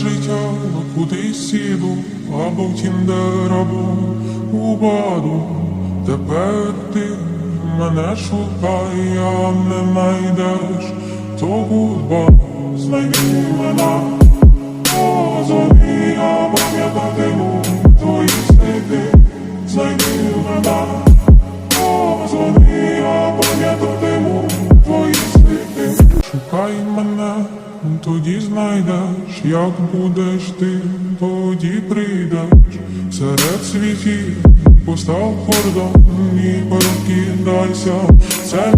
Життя кудись сіду, або в тіндер, або у баду. Тепер ти мене шукай, а не знайдеш, то гудба знайди мене, позвони, я пам'ятатиму твої сліди, знайди мене, позвони, я пам'ятатиму твої сліди. Шукай мене, тоді знайдеш, як будеш ти, тоді прийдеш. Серед світів, постав кордон і прокидайся, це